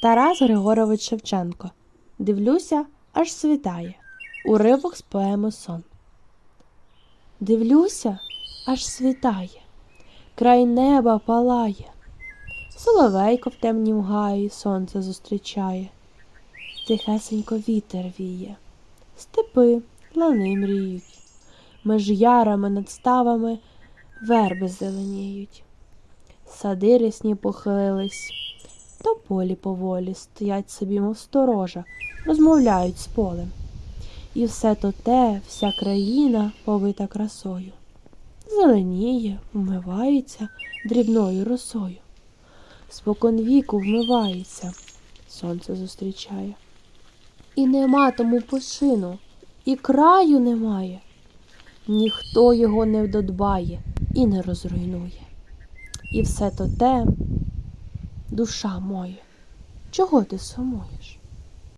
Тарас Григорович Шевченко. Дивлюся, аж світає. Уривок з поеми Сон. Дивлюся, аж світає. Край неба палає. Соловейко в темнім гаї сонце зустрічає. Тихесенько вітер віє. Степи, лани мріють. Меж ярами над ставами верби зеленіють. Сади рясні похилились, то полі поволі стоять собі, мов сторожа, розмовляють з полем. І все то те, вся країна повита красою. Зеленіє, вмивається дрібною росою. Спокон віку вмивається, сонце зустрічає. І нема тому пошину, і краю немає. Ніхто його не додбає і не розруйнує. І все то те, душа моя, чого ти сумуєш?